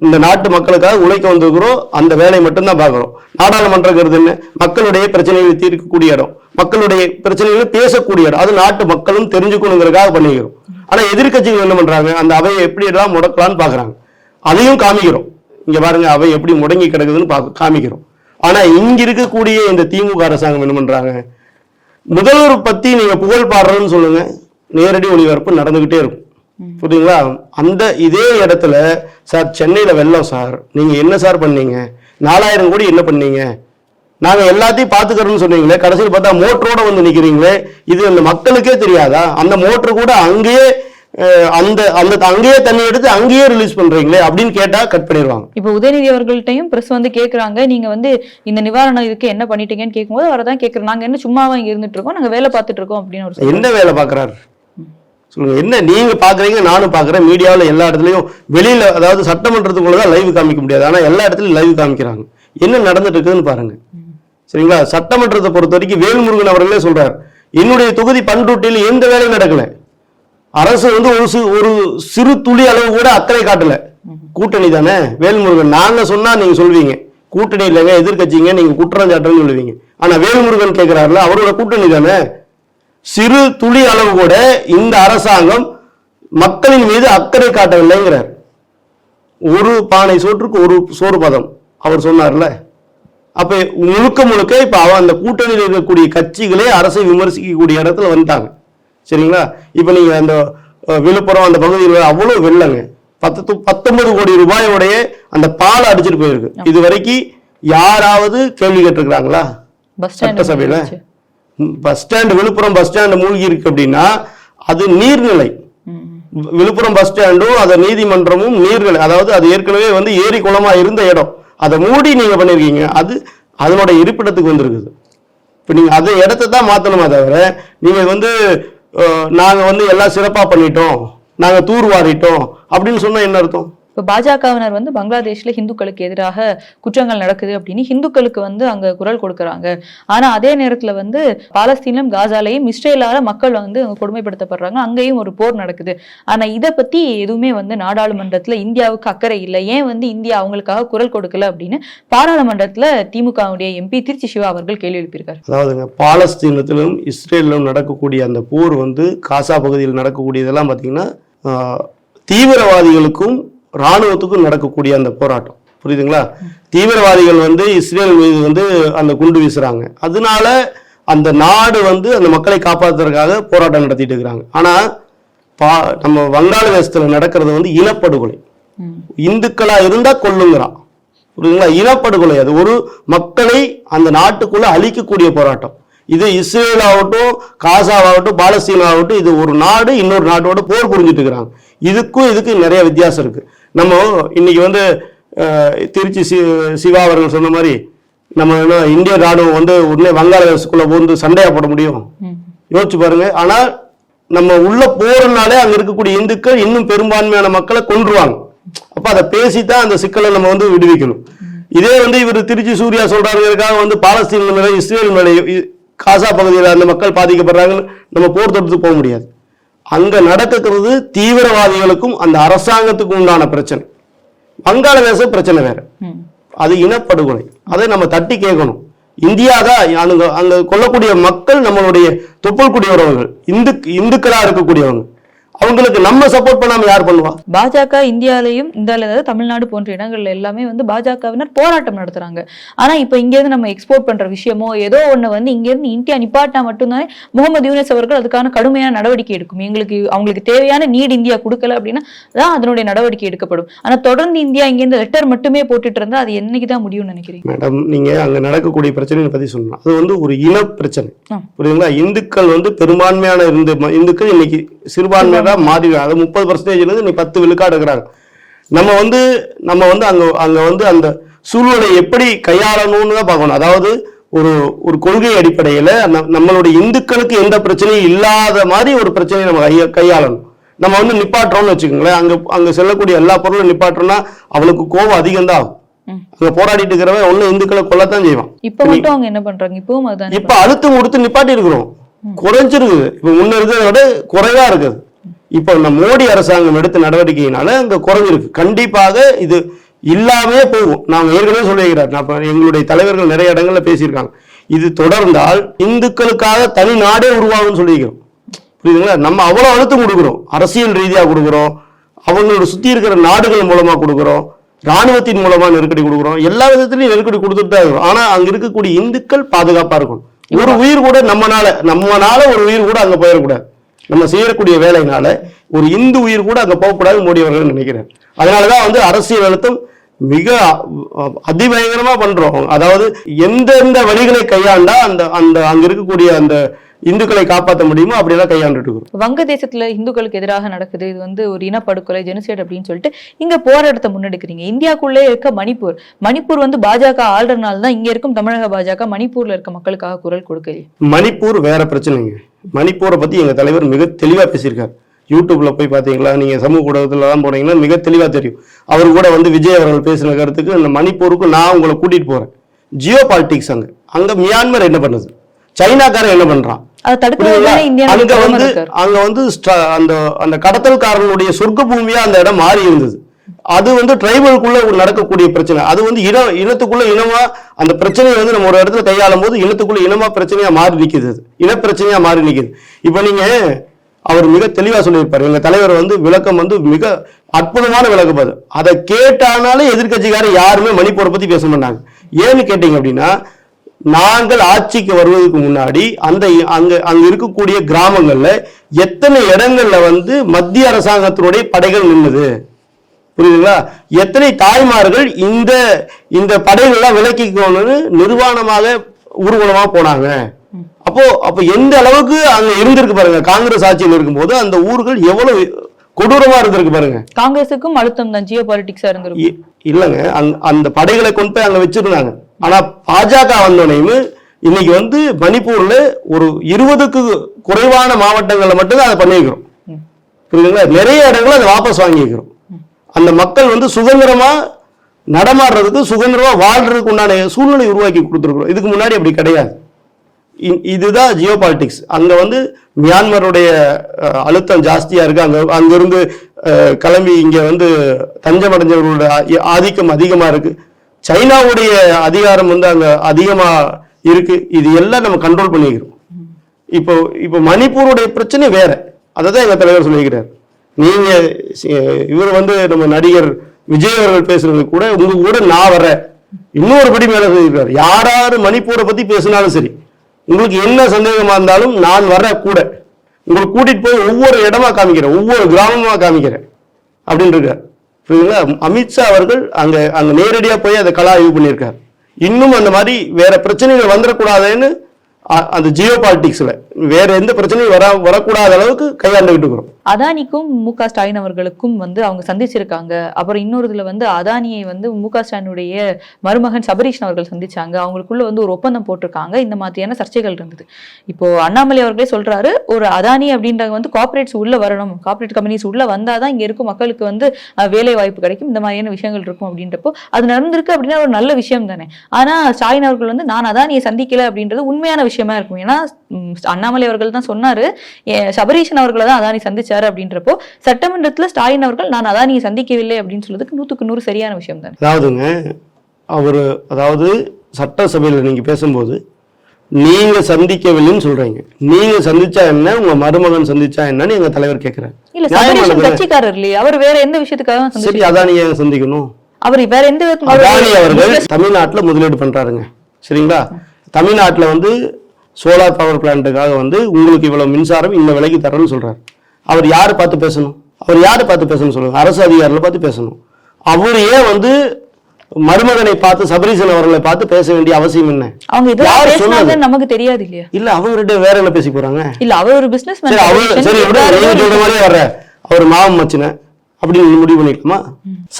இந்த நாட்டு மக்களுக்காக உழைக்க வந்திருக்கிறோம். அந்த வேலையை மட்டும்தான் பார்க்குறோம். நாடாளுமன்றங்கிறது என்ன? மக்களுடைய பிரச்சனைகளை தீர்க்கக்கூடிய இடம். மக்களுடைய பிரச்சனைகளை பேசக்கூடிய இடம். அது நாட்டு மக்களும் தெரிஞ்சுக்கணுங்கிறதுக்காக பண்ணிக்கிறோம். ஆனால் எதிர்க்கட்சிகள் என்ன பண்றாங்க? அந்த அவையை எப்படி எல்லாம் முடக்கலாம்னு பார்க்குறாங்க. அதையும் காமிக்கிறோம். இங்க பாருங்க அவை எப்படி முடங்கி கிடக்குதுன்னு பார்க்க காமிக்கிறோம். ஆனா இங்க இருக்கக்கூடிய இந்த திமுக அரசாங்கம் என்ன பண்றாங்க? முதல்வர் பத்தி நீங்க புகழ் பாடுறதுன்னு சொல்லுங்க. நேரடி ஒளிபரப்பு நடந்துகிட்டே இருக்கும். புரியுதுங்களா? அந்த இதே இடத்துல சார் சென்னையில வெள்ளம் சார். நீங்க என்ன சார் பண்ணீங்க? நாலாயிரம் கோடி என்ன பண்ணீங்க? நாங்க எல்லாத்தையும் பாத்துக்கிறோம்னு சொன்னீங்களே கடைசியில் பார்த்தா மோட்டரோட வந்து நிக்கிறீங்களே இது அந்த மக்களுக்கே தெரியாதா? அந்த மோட்டர் கூட அங்கேயே அந்த அந்த அங்கேயே தண்ணி எடுத்து அங்கேயே ரிலீஸ் பண்றீங்களே அப்படின்னு கேட்டா கட் பண்ணிடுவாங்க. இப்போ உதயநிதி அவர்கள்ட்டையும் பிரஸ் வந்து கேக்குறாங்க. நீங்க வந்து இந்த நிவாரணம் இதுக்கு என்ன பண்ணிட்டீங்கன்னு கேட்கும்போது அவரை தான் கேட்கறோம் நாங்க என்ன சும்மாவா இங்க இருந்துட்டு இருக்கோம் நாங்க வேலை பார்த்துட்டு இருக்கோம் அப்படின்னு ஒரு. என்ன வேலை பார்க்கறாரு? சொல்லுங்க என்ன நீங்க பாக்குறீங்க நானும் பாக்குறேன். மீடியாவில் எல்லா இடத்துலயும் வெளியில அதாவது சட்டமன்றத்துக்குள்ள தான் லைவ் காமிக்க முடியாது. ஆனா எல்லா இடத்துலயும் லைவ் காமிக்கிறாங்க. என்ன நடந்துட்டு இருக்குதுன்னு பாருங்க. சரிங்களா? சட்டமன்றத்தை பொறுத்த வரைக்கும் வேல்முருகன் அவர்களே சொல்றார் என்னுடைய தொகுதி பண்ருட்டியில் எந்த வேலையும் நடக்கல. அரசு வந்து ஒரு ஒரு சிறு துளி அளவு கூட அக்கறை காட்டல. கூட்டணி தானே? வேல்முருகன் நாங்க சொன்னா நீங்க சொல்வீங்க. கூட்டணி இல்லைங்க எதிர்க்கட்சிங்க நீங்க குற்றம் சாட்டுன்னு சொல்லுவீங்க. ஆனா வேல்முருகன் கேட்கிறாருல அவரோட கூட்டணி தானே? சிறு துளி அளவு கூட இந்த அரசாங்கம் மக்களின் மீது அக்கறை காட்டவில்லைங்கிறார். ஒரு பானை சோற்றுக்கு ஒரு சோறு பதம் அவர் சொன்னார்ல. அப்ப முழுக்க முழுக்க இப்ப அவ அந்த கூட்டணியில் இருக்கக்கூடிய கட்சிகளே அரசை விமர்சிக்கக்கூடிய இடத்துல வந்துட்டாங்க. சரிங்களா? இப்ப நீங்க அந்த விழுப்புரம் அந்த பகுதியில் அவ்வளவு வெள்ளங்க. பத்து பத்தொன்பது கோடி ரூபாயோடைய அந்த பாலை அடிச்சிட்டு போயிருக்கு. இது வரைக்கும் யாராவது கேள்வி கேட்டிருக்கிறாங்களா? சட்டசபையில? Bus stand Villupuram bus stand மூழ்கி இருக்கு அப்படின்னா அது நீர்நிலை. விழுப்புரம் பஸ் ஸ்டாண்டும் அதை நீதிமன்றமும் நீர்நிலை அதாவது அது ஏற்கனவே வந்து ஏரி குளமா இருந்த இடம். அதை மூடி நீங்க பண்ணிருக்கீங்க. அது அதனோட இருப்பிடத்துக்கு வந்திருக்குது. இப்போ நீங்க அந்த இடத்த தான் மாத்தணுமா தவிர நீங்க வந்து நாங்கள் நாங்க வந்து எல்லாம் சிறப்பா பண்ணிட்டோம் நாங்க தூர்வாரிட்டோம் அப்படின்னு சொன்னா என்ன அர்த்தம்? இப்போ பாஜகவினர் வந்து பங்களாதேஷ்ல ஹிந்துக்களுக்கு எதிராக குற்றங்கள் நடக்குது அப்படின்னு ஹிந்துக்களுக்கு வந்து அங்க குரல் கொடுக்கறாங்க. ஆனா அதே நேரத்துல வந்து பாலஸ்தீனம் காசாலையும் இஸ்ரேலால மக்கள் வந்து அங்கே கொடுமைப்படுத்தப்படுறாங்க. அங்கேயும் ஒரு போர் நடக்குது. ஆனா இதை பத்தி எதுவுமே வந்து நாடாளுமன்றத்துல இந்தியாவுக்கு அக்கறை இல்லை. ஏன் வந்து இந்தியா அவங்களுக்காக குரல் கொடுக்கல அப்படின்னு பாராளுமன்றத்துல திமுகவுடைய எம்பி திருச்சி சிவா அவர்கள் கேள்வி எழுப்பியிருக்காரு. அதாவதுங்க பாலஸ்தீனத்திலும் இஸ்ரேலிலும் நடக்கக்கூடிய அந்த போர் வந்து காசா பகுதியில் நடக்கக்கூடியதெல்லாம் பார்த்தீங்கன்னா ஆஹ், தீவிரவாதிகளுக்கும் இராணுவத்துக்கும் நடக்கக்கூடிய அந்த போராட்டம். புரியுதுங்களா? தீவிரவாதிகள் வந்து இஸ்ரேல் மீது வந்து அந்த குண்டு வீசுறாங்க. அதனால அந்த நாடு வந்து அந்த மக்களை காப்பாற்றுறதுக்காக போராட்டம் நடத்திட்டு இருக்கிறாங்க. ஆனா பா நம்ம வங்காளதேசத்துல நடக்கிறது வந்து இனப்படுகொலை. இந்துக்களா இருந்தா கொல்லுங்கிறான். புரியுதுங்களா? இனப்படுகொலை அது. ஒரு மக்களை அந்த நாட்டுக்குள்ள அழிக்கக்கூடிய போராட்டம். இது இஸ்ரேல் ஆகட்டும் காசாவாகட்டும் பாலஸ்தீனாகட்டும் இது ஒரு நாடு இன்னொரு நாட்டோட போர் புரிஞ்சுட்டு இருக்கிறாங்க. இதுக்கும் இதுக்கு நிறைய வித்தியாசம் இருக்கு. நம்ம இன்னைக்கு வந்து திருச்சி சி சிவா அவர்கள் சொன்ன மாதிரி நம்ம என்ன இந்திய ராணுவம் வந்து உடனே வங்காளதேசத்துக்குள்ள வந்து சண்டையா போட முடியும். யோசிச்சு பாருங்க. ஆனா நம்ம உள்ள போறனாலே அங்க இருக்கக்கூடிய இந்துக்கள் இன்னும் பெரும்பான்மையான மக்களை கொன்றுவாங்க. அப்ப அதை பேசித்தான் அந்த சிக்கலை நம்ம வந்து விடுவிக்கணும். இதே வந்து இவர் திருச்சி சூர்யா சொல்றாருங்கிறதுக்காக வந்து பாலஸ்தீன் மேல இஸ்ரேல் மேல காசா பகுதியில் அந்த மக்கள் பாதிக்கப்படுறாங்கன்னு நம்ம போர் தொடுத்து போக முடியாது. அங்க நடக்கிறது தீவிரவாதிகளுக்கும் அந்த அரசாங்கத்துக்கும் உண்டான பிரச்சனை. வங்காளதேசம் பிரச்சனை வேற. அது இனப்படுகொலை. அதை நம்ம தட்டி கேட்கணும். இந்தியா தான் அங்க அங்க கொல்லக்கூடிய மக்கள் நம்மளுடைய தொப்புள் குடியுறவர்கள் இந்து இந்துக்களா இருக்கக்கூடியவங்க. அவங்களுக்கு நம்ம சப்போர்ட் பண்ணாம யார் பண்ணுவா? பாஜக இந்தியாலயும் இந்தியால அதாவது தமிழ்நாடு போன்ற இடங்கள்ல எல்லாமே வந்து பாஜகவினர் போராட்டம் நடத்துறாங்க. ஆனா இப்ப இங்க இருந்து நம்ம எக்ஸ்போர்ட் பண்ற விஷயமோ ஏதோ ஒண்ணு வந்து இங்க இருந்து இந்தியா நிப்பாட்டினா மட்டும்தான் முகமது யூனிஸ் அவர்கள் அதுக்கான கடுமையான நடவடிக்கை எடுக்கும். எங்களுக்கு அவங்களுக்கு தேவையான நீட் இந்தியா கொடுக்கல அப்படின்னா தான் அதனுடைய நடவடிக்கை எடுக்கப்படும். ஆனா தொடர்ந்து இந்தியா இங்க இருந்து லெட்டர் மட்டுமே போட்டுட்டு இருந்தா அது என்னைக்கு தான் முடியும்னு நினைக்கிறீங்க? மேடம் நீங்க அங்க நடக்கக்கூடிய பிரச்சனையை பத்தி சொல்லணும் அது வந்து ஒரு இன பிரச்சனை. புரியுதுங்களா? இந்துக்கள் வந்து பெரும்பான்மையான இருந்த இந்துக்கள் இன்னைக்கு சிறுபான்மையாக மாறி அது முப்பது பர்சன்டேஜ்ல இருந்து இன்னைக்கு பத்து விழுக்காடு இருக்கிறாங்க. நம்ம வந்து நம்ம வந்து அங்க அங்க வந்து அந்த சூழ்நிலை எப்படி கையாளணும்னு தான் பார்க்கணும். அதாவது ஒரு ஒரு கொள்கை அடிப்படையில ந- நம்மளுடைய இந்துக்களுக்கு எந்த பிரச்சனையும் இல்லாத மாதிரி ஒரு பிரச்சனையை நம்ம கைய கையாளணும். நம்ம வந்து நிப்பாட்டுறோம்னு வச்சுக்கோங்களேன். அங்க அங்க செல்லக்கூடிய எல்லா பொருளும் நிப்பாட்டுறோம்னா அவனுக்கு கோபம் அதிகம் தான் ஆகும். அங்க போராடிட்டு இருக்கிறவன் ஒண்ணு இந்துக்களை கொல்லத்தான் செய்வான். இப்ப மட்டும் அவங்க என்ன பண்றாங்க? இப்பவும் இப்ப அழுத்தம் கொடுத்து நிப்பாட்டி இருக்கிறோம் குறைஞ்சிருக்குது. இப்ப முன்ன இருக்கிறத விட குறைவா இருக்குது. இப்ப இந்த மோடி அரசாங்கம் எடுத்த நடவடிக்கையினால அங்க குறைஞ்சிருக்கு கண்டிப்பாக இது இல்லாமே போகும். நாங்க ஏற்கனவே சொல்லியிருக்கிறார். நான் எங்களுடைய தலைவர்கள் நிறைய இடங்கள்ல பேசியிருக்காங்க. இது தொடர்ந்தால் இந்துக்களுக்காக தனி நாடே உருவாகும்னு சொல்லியிருக்கிறோம். புரியுதுங்களா? நம்ம அவ்வளவு அழுத்தம் கொடுக்குறோம். அரசியல் ரீதியா கொடுக்குறோம். அவங்களோட சுத்தி இருக்கிற நாடுகள் மூலமா கொடுக்குறோம். ராணுவத்தின் மூலமா நெருக்கடி கொடுக்குறோம். எல்லா விதத்திலையும் நெருக்கடி கொடுத்துட்டு தான் இருக்கும் ஆனா அங்க இருக்கக்கூடிய இந்துக்கள் பாதுகாப்பா இருக்கணும். ஒரு உயிர் கூட நம்மனால நம்மனால ஒரு உயிர் கூட அங்க போயிடக்கூடாது. நம்ம செய்யக்கூடிய வேலையினால ஒரு இந்து உயிர் கூட அங்க போகக்கூடாது மோடி அவர்கள் நினைக்கிறார் அதனாலதான் வந்து அரசியல் அழுத்தம் மிக அதிபயங்கரமா பண்றோம். அதாவது எந்தெந்த வழிகளை கையாண்டா அந்த அந்த அங்க இருக்கக்கூடிய அந்த இந்துக்களை காப்பாற்ற முடியுமோ அப்படியெல்லாம் கையாண்டுட்டு இருக்கிறோம். வங்கதேசத்துல இந்துக்களுக்கு எதிராக நடக்குது. இது வந்து ஒரு இனப்படுகொலை ஜெனசைட் அப்படின்னு சொல்லிட்டு இங்க போராட்டத்தை முன்னெடுக்கிறீங்க. இந்தியாக்குள்ளே இருக்க மணிப்பூர். மணிப்பூர் வந்து பாஜக ஆள்றதுனால தான் இங்க இருக்கும் தமிழக பாஜக மணிப்பூர்ல இருக்க மக்களுக்காக குரல் கொடுக்கல மணிப்பூர் வேற பிரச்சனைங்க. மணிப்பூரை பத்தி எங்க தலைவர் மிக தெளிவா பேசியிருக்காரு. யூடியூப்ல போய் பாத்தீங்களா? நீங்க சமூக ஊடகத்துல தான் போனீங்கன்னா மிக தெளிவா தெரியும். அவர் கூட வந்து விஜய் அவர்கள் பேசின கருத்துக்கு இந்த மணிப்பூருக்கு நான் உங்களை கூட்டிட்டு போறேன். ஜியோ பாலிடிக்ஸ் அங்க. அங்க மியான்மர் என்ன பண்ணுது? சைனாக்காரன் என்ன இந்தியா அங்க வந்து அங்க வந்து அந்த அந்த கடத்தல்காரனுடைய சொர்க்க பூமியா அந்த இடம் மாறி இருந்தது. அது வந்து ட்ரைபலுக்குள்ள நடக்கக்கூடிய பிரச்சனை. அது வந்து இன இனத்துக்குள்ள இனமா அந்த பிரச்சனையை வந்து நம்ம ஒரு இடத்துல கையாளும் போது இனத்துக்குள்ள இனமா பிரச்சனையா மாறி நிற்குது அது இனப்பிரச்சனையா மாறி நிற்குது இப்போ நீங்க அவர் மிக தெளிவா சொல்லியிருப்பாரு. எங்க தலைவர் வந்து விளக்கம் வந்து மிக அற்புதமான விளக்கம் அது. அதை கேட்டானாலே எதிர்கட்சிக்காரர் யாருமே மணிப்பூரை பத்தி பேச மாட்டாங்க. ஏன்னு கேட்டீங்க அப்படின்னா நாங்கள் ஆட்சிக்கு வருவதற்கு முன்னாடி அந்த அங்க அங்க இருக்கக்கூடிய கிராமங்கள்ல எத்தனை இடங்கள்ல வந்து மத்திய அரசாங்கத்தினுடைய படைகள் நின்னுது? புரியுதுங்களா? எத்தனை தாய்மார்கள் இந்த இந்த படைகள்லாம் விலக்கிக்கணும்னு நிர்வாணமாக ஊர்வலமா போனாங்க. அப்போ அப்ப எந்த அளவுக்கு அங்க இருந்திருக்கு பாருங்க காங்கிரஸ் ஆட்சியில் இருக்கும்போது அந்த ஊர்கள் எவ்வளவு கொடூரமா இருந்திருக்கு பாருங்க. காங்கிரஸுக்கும் அழுத்தம் தான் ஜியோ பாலிடிக்ஸா இருந்திருக்கும். இ- இல்லங்க அந்த படைகளை கொண்டு போய் அங்க வச்சிருந்தாங்க. ஆனா பாஜக வந்தோடனையும் இன்னைக்கு வந்து மணிப்பூர்ல ஒரு இருபதுக்கு குறைவான மாவட்டங்கள்ல மட்டும்தான் அதை பண்ணியிருக்கிறோம். புரியுதுங்களா? நிறைய இடங்களை அதை வாபஸ் வாங்கியிருக்கிறோம். அந்த மக்கள் வந்து சுதந்திரமா நடமாடுறதுக்கு சுதந்திரமா வாழ்றதுக்கு உண்டான சூழ்நிலை உருவாக்கி கொடுத்துருக்குறோம். இதுக்கு முன்னாடி அப்படி கிடையாது. இ- இதுதான் ஜியோ பாலிட்டிக்ஸ் அங்கே வந்து மியான்மருடைய அழுத்தம் ஜாஸ்தியாக இருக்குது அங்கே அங்கேருந்து கிளம்பி இங்கே வந்து தஞ்சமடைஞ்சவர்களோட ஆ- ஆதிக்கம் அதிகமாக இருக்குது சைனாவுடைய அதிகாரம் வந்து அங்கே அதிகமாக இருக்குது இது எல்லாம் நம்ம கண்ட்ரோல் பண்ணிக்கிறோம். இப்போ இப்போ மணிப்பூருடைய பிரச்சனை வேற. அதை தான் எங்கள் தலைவர் சொல்லிக்கிறார் நீங்க இவர் வந்து நம்ம நடிகர் விஜய் அவர்கள் பேசுறது கூட உங்க கூட நான் வரேன் இன்னொரு படி மேல சொல்லியிருக்காரு யார் மணிப்பூரை பத்தி பேசினாலும் சரி உங்களுக்கு என்ன சந்தேகமா இருந்தாலும் நான் வர்றேன் கூட. உங்களை கூட்டிட்டு போய் ஒவ்வொரு இடமா காமிக்கிறேன் ஒவ்வொரு கிராமமா காமிக்கிறேன். அப்படின்னு இருக்கார். புரியுதுங்களா? அமித்ஷா அவர்கள் அங்க அங்க நேரடியா போய் அதை கலா ஆய்வு பண்ணியிருக்காரு. இன்னும் அந்த மாதிரி வேற பிரச்சனைகள் வந்துடக்கூடாதுன்னு அந்த ஜியோ பாலிடிக்ஸ்ல வேற எந்த பிரச்சனையும் வர வரக்கூடாத அளவுக்கு கையாண்டுகிட்டு இருக்கிறோம். அதானிக்கும் மு க ஸ்டாலின் அவர்களுக்கும் வந்து அவங்க சந்திச்சிருக்காங்க. அப்புறம் இன்னொரு இதுல வந்து அதானியை வந்து மு க ஸ்டாலினுடைய மருமகன் சபரீஷன் அவர்கள் சந்திச்சாங்க. அவங்களுக்குள்ள வந்து ஒரு ஒப்பந்தம் போட்டிருக்காங்க. இந்த மாதிரியான சர்ச்சைகள் இருந்தது. இப்போ அண்ணாமலை அவர்களே சொல்றாரு ஒரு அதானி அப்படின்றவங்க வந்து கார்ப்பரேட்ஸ் உள்ள வரணும். கார்பரேட் கம்பெனிஸ் உள்ள வந்தாதான் இங்க இருக்கும். மக்களுக்கு வந்து வேலை வாய்ப்பு கிடைக்கும். இந்த மாதிரியான விஷயங்கள் இருக்கும் அப்படின்றப்போ அது நடந்திருக்கு அப்படின்னா ஒரு நல்ல விஷயம் தானே. ஆனா ஸ்டாலின் அவர்கள் வந்து நான் அதானியை சந்திக்கல அப்படின்றது உண்மையான விஷயமா இருக்கும். ஏன்னா அண்ணாமலை அவர்கள் தான் சொன்னாரு சபரீஷன் அவர்களை தான் அதானி சந்திச்சாரு அப்படின்றப்போ சட்டமன்றத்துல ஸ்டாலின் அவர்கள் நான் அதானியை சந்திக்கவில்லை அப்படின்னு சொல்றதுக்கு நூத்துக்கு நூறு சரியான விஷயம் தான். அதாவதுங்க அவர் அதாவது சட்டசபையில் நீங்க பேசும்போது நீங்க சந்திக்கவில்லைன்னு சொல்றீங்க. நீங்க சந்திச்சா என்ன? உங்க மருமகன் சந்திச்சா என்னன்னு எங்க தலைவர் கேக்குறாரு? கட்சிக்காரர் இல்லையா. அவர் வேற எந்த விஷயத்துக்காக சரி அதானி ஏன் சந்திக்கணும்? அவர் வேற எந்த அதானி அவர்கள் தமிழ்நாட்டுல முதலீடு பண்றாருங்க. சரிங்களா? தமிழ்நாட்டுல வந்து சோலார் பவர் பிளான்ட்டுக்காக வந்து உங்களுக்கு இவ்வளவு மின்சாரம் இந்த விலைக்கு தரேன்னு சொல்றாரு. அவர் யாரை பார்த்து பேசணும்? அவர் யாரை பார்த்து பேசணும் சொல்லுங்க? அரசு அதிகாரிகளை பார்த்து பேசணும். அவர் ஏன் வந்து மருமகனை பார்த்து சபரீசன் அவர்களை பார்த்து பேச வேண்டிய அவசியம் என்ன? அவங்க யார் சொன்னது? நமக்கு தெரியாது இல்லையா? இல்ல அவங்ககிட்ட வேற என்ன பேசி போறாங்க? இல்ல அவர் ஒரு பிசினஸ் சரி அவர் சரி நீங்க சொல்ற மாதிரியே வர்ற. அவர் மாமன் மச்சின அப்படின்னு முடிவு பண்ணிக்கலாமா?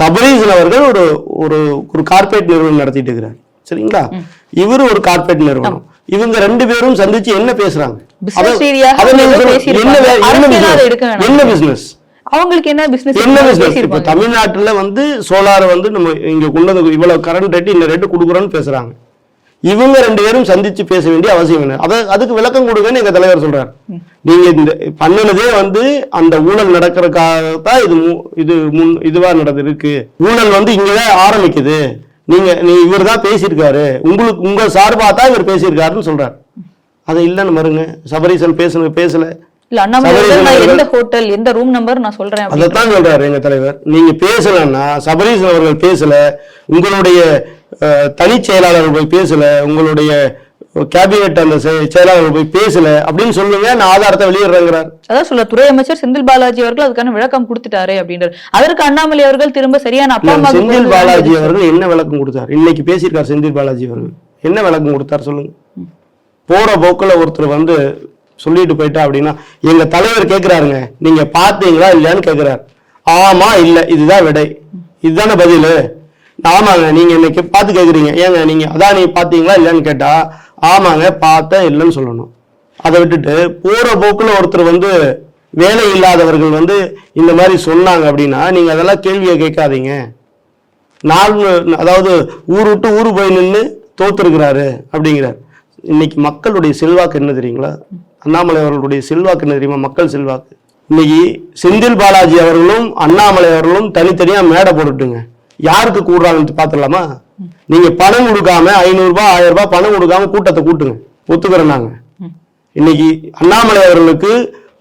சபரீசன் அவர்கள் ஒரு ஒரு ஒரு கார்ப்பரேட் நிறுவனம் நடத்திட்டு இருக்கிறார். சரிங்களா? இவரு ஒரு கார்ப்பரேட் நிறுவனம். இவங்க ரெண்டு பேரும் சந்திச்சு என்ன பேசுறாங்க. என்ன பிசினஸ் அவங்களுக்கு என்ன பிசினஸ் என்ன பிசினஸ் இப்ப தமிழ்நாட்டுல வந்து சோலார் வந்து நம்ம இங்க கொண்டு வந்து இவ்வளவு கரண்ட் ரேட்டு இந்த ரேட்டு கொடுக்குறோம்னு பேசுறாங்க. இவங்க ரெண்டு பேரும் சந்திச்சு பேச வேண்டிய அவசியம் என்ன? அத அதுக்கு விளக்கம் கொடுங்கன்னு எங்க தலைவர் சொல்றாரு. நீங்க இந்த பண்ணுனதே வந்து அந்த ஊழல் நடக்கிறதுக்காக தான் இது இது முன் இதுவா நடந்திருக்கு. ஊழல் வந்து இங்கதான் ஆரம்பிக்குது. நீங்க நீ இவர் தான் பேசியிருக்காரு. உங்களுக்கு உங்க சார்பா தான் இவர் பேசியிருக்காருன்னு சொல்றாரு. அது இல்லைன்னு மறுங்க சபரீசன் பேசுன பேசல. இல்ல அண்ணாமலை எந்த ஹோட்டல் எந்த ரூம் நம்பர் நான் சொல்றேன். அதைத்தான் சொல்றாரு எங்க தலைவர். நீங்க பேசலன்னா சபரீசன் அவர்கள் பேசல உங்களுடைய தனிச் செயலாளர்கள் பேசல உங்களுடைய கேபினெட் அந்த செ- செயலாளர்கள் போய் பேசல. அப்படின்னு சொல்லுங்க நான் ஆதாரத்தை வெளியிடுறேங்கிறார். அதான் சொல்ல துறை அமைச்சர் செந்தில் பாலாஜி அவர்கள் அதுக்கான விளக்கம் கொடுத்துட்டாரு அப்படின்றார். அதற்கு அண்ணாமலை அவர்கள் திரும்ப சரியான அப்பா அம்மா செந்தில் பாலாஜி அவர்கள் என்ன விளக்கம் கொடுத்தார்? இன்னைக்கு பேசியிருக்கார் செந்தில் பாலாஜி அவர்கள். என்ன விளக்கம் கொடுத்தார் சொல்லுங்க. போற போக்குல ஒருத்தர் வந்து சொல்லிட்டு போயிட்டா அப்படின்னா எங்க தலைவர் கேக்குறாருங்க. நீங்க பாத்தீங்களா இல்லையான்னு கேக்குறாரு. ஆமா இல்ல இதுதான் விடை. இதுதானே பதில். ஆமாங்க நீங்க இன்னைக்கு பார்த்து கேக்குறீங்க. ஏங்க நீங்க அதான் நீங்க பாத்தீங்களா இல்லையான்னு கேட்டா ஆமாங்க பார்த்தேன் இல்லைன்னு சொல்லணும். அதை விட்டுட்டு போகிற போக்கில் ஒருத்தர் வந்து வேலை இல்லாதவர்கள் வந்து இந்த மாதிரி சொன்னாங்க அப்படின்னா நீங்கள் அதெல்லாம் கேள்வியை கேட்காதீங்க. நாள் அதாவது ஊர் விட்டு ஊர் போய் நின்று தோத்துருக்கிறாரு அப்படிங்கிறார். இன்னைக்கு மக்களுடைய செல்வாக்கு என்ன தெரியுங்களா? அண்ணாமலை அவர்களுடைய செல்வாக்கு என்ன தெரியுமா? மக்கள் செல்வாக்கு. இன்னைக்கு செந்தில் பாலாஜி அவர்களும் அண்ணாமலை அவர்களும் தனித்தனியாக மேடை போட்டுட்டுங்க. யாருக்கு கூடுறாங்கன்னு பார்த்துடலாமா நீங்க பணம் கொடுக்காம ஐநூறு ரூபாய் ஆயிரம் ரூபாய் பணம் கொடுக்காம கூட்டத்தை கூட்டுங்க. ஒத்துக்கிறோம் நாங்க. இன்னைக்கு அண்ணாமலை அவர்களுக்கு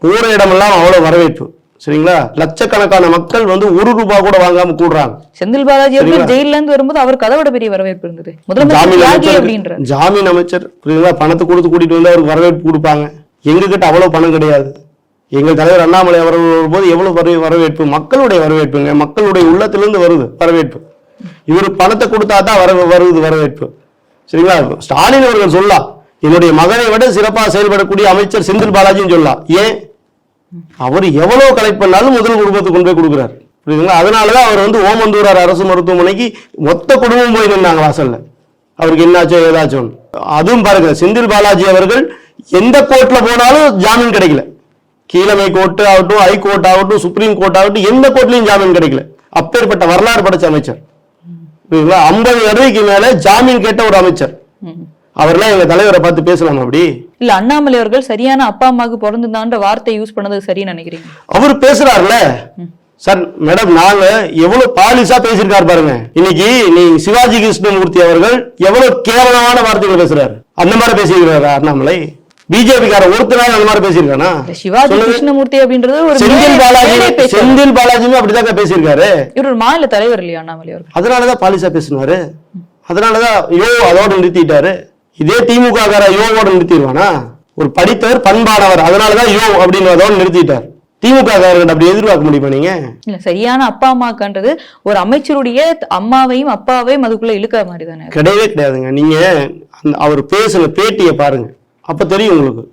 போற இடமெல்லாம் அவ்வளவு வரவேற்பு. சரிங்களா? லட்சக்கணக்கான மக்கள் வந்து ஒரு ரூபாய் கூட வாங்காம கூடுறாங்க. செந்தில் பாலாஜி அவர்கள்? ஜெயில இருந்து வரும்போது அவருக்கு அதை விட பெரிய வரவேற்பு இருந்தது. முதலமைச்சர் ஜாமீன் அமைச்சர் புரியுதுங்களா? பணத்தை கொடுத்து கூட்டிட்டு வந்து அவருக்கு வரவேற்பு கொடுப்பாங்க. எங்க கிட்ட அவ்வளவு பணம் கிடையாது. எங்கள் தலைவர் அண்ணாமலை அவர்கள் வரும்போது எவ்வளவு வரவே- வரவேற்பு? மக்களுடைய வரவேற்புங்க. மக்களுடைய உள்ளத்திலிருந்து வருது வரவேற்பு. இவர் பணத்தை கொடுத்தா தான் வர வருது வரவேற்பு. சரிங்களா? ஸ்டாலின் அவர்கள் சொல்லலாம் என்னுடைய மகனை விட சிறப்பாக செயல்படக்கூடிய அமைச்சர் செந்தில் பாலாஜின்னு சொல்லலாம் ஏன்? அவர் எவ்வளவு கலெக்ட் பண்ணாலும் முதல் குடும்பத்துக்கு கொண்டு போய் கொடுக்குறாரு. புரியுதுங்களா? அதனாலதான் அவர் வந்து ஓமந்தூரார் அரசு மருத்துவமனைக்கு மொத்த குடும்பம் போய் நின்றாங்க வாசல்ல அவருக்கு என்னாச்சோ ஏதாச்சும் அதுவும் பாருங்க செந்தில் பாலாஜி அவர்கள் எந்த கோர்ட்ல போனாலும் ஜாமீன் கிடைக்கல. கீழமை கோர்ட் ஆகட்டும் ஹை கோர்ட் ஆகட்டும் சுப்ரீம் கோர்ட் ஆகட்டும் எந்த கோர்ட்லயும் ஜாமீன் கிடைக்கல. அப்பேற்பட்ட வரலாறு படைச்ச அமைச்சர். ஐம்பது தடவைக்கு மேல ஜாமீன் கேட்ட ஒரு அமைச்சர். அவர்லாம் எங்க தலைவரை பார்த்து பேசலாமா அப்படி? இல்ல அண்ணாமலை அவர்கள் சரியான அப்பா அம்மாவுக்கு பிறந்திருந்தான்ற வார்த்தை யூஸ் பண்ணது சரின்னு நினைக்கிறீங்க. அவர் பேசுறாருல? சார் மேடம் நாங்க எவ்வளவு பாலிசா பேசியிருக்காரு பாருங்க. இன்னைக்கு நீ சிவாஜி கிருஷ்ணமூர்த்தி அவர்கள் எவ்வளவு கேவலமான வார்த்தைகள் பேசுறாரு. அந்த மாதிரி பேசியிருக்கிறாரு அண்ணாமலை? பிஜேபி கார ஒருத்தராக அந்த மாதிரி பேசியிருக்கானா? இல்ல, சிவாஜி. கிருஷ்ணமூர்த்தி அப்படின்றது ஒரு செந்தில் பாலாஜி. செந்தில் பாலாஜியும் அப்படிதாங்க பேசியிருக்காரு. இவர் ஒரு மாநில தலைவர் இல்லையா அண்ணாமலை அவர்கள்? அதனாலதான் பாலிசா பேசினாரு. அதனாலதான் யோ அதோட நிறுத்திட்டாரு. இதே திமுக கார யோவோட நிறுத்திடுவானா? ஒரு படித்தவர் பண்பானவர் அதனாலதான் யோ அப்படின்னு அதோட நிறுத்திட்டார். திமுக காரர்கிட்ட அப்படி எதிர்பார்க்க முடியுமா நீங்க? இல்ல சரியான அப்பா அம்மாக்கான்றது ஒரு அமைச்சருடைய அம்மாவையும் அப்பாவையும் அதுக்குள்ள இழுக்கிற மாதிரி தானே கிடையவே கிடையாதுங்க. நீங்க அவர் பேசின பேட்டியை பாருங்க. அப்ப தெரியும் உங்களுக்கு.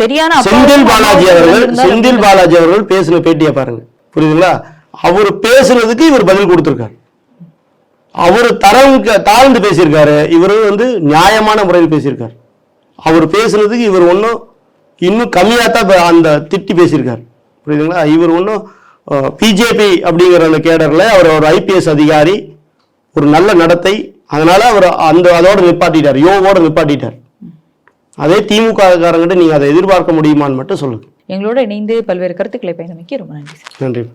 சரியான செந்தில் பாலாஜி அவர்கள் செந்தில் பாலாஜி அவர்கள் பேசின பேட்டியை பாருங்க. புரியுதுங்களா? அவர் பேசுனதுக்கு இவர் பதில் கொடுத்திருக்காரு. அவர் தரம் தாழ்ந்து பேசியிருக்காரு. இவர் வந்து நியாயமான முறையில் பேசியிருக்காரு. அவர் பேசுனதுக்கு இவர் ஒன்றும் இன்னும் கம்மியாக தான் அந்த திட்டி பேசியிருக்காரு. புரியுதுங்களா? இவர் ஒன்றும் பிஜேபி அப்படிங்கிற அந்த கேடரில் அவர் ஒரு ஐபிஎஸ் அதிகாரி ஒரு நல்ல நடத்தை அதனால அவர் அந்த அதோட நிப்பாட்டிட்டார். யோவோட நிப்பாட்டிட்டார். அதே திமுக காரங்கிட்ட நீங்க அதை எதிர்பார்க்க முடியுமான்னு மட்டும் சொல்லுங்க. எங்களோட இணைந்து பல்வேறு கருத்துக்களை பயணமிக்க ரொம்ப நன்றி சார். நன்றி.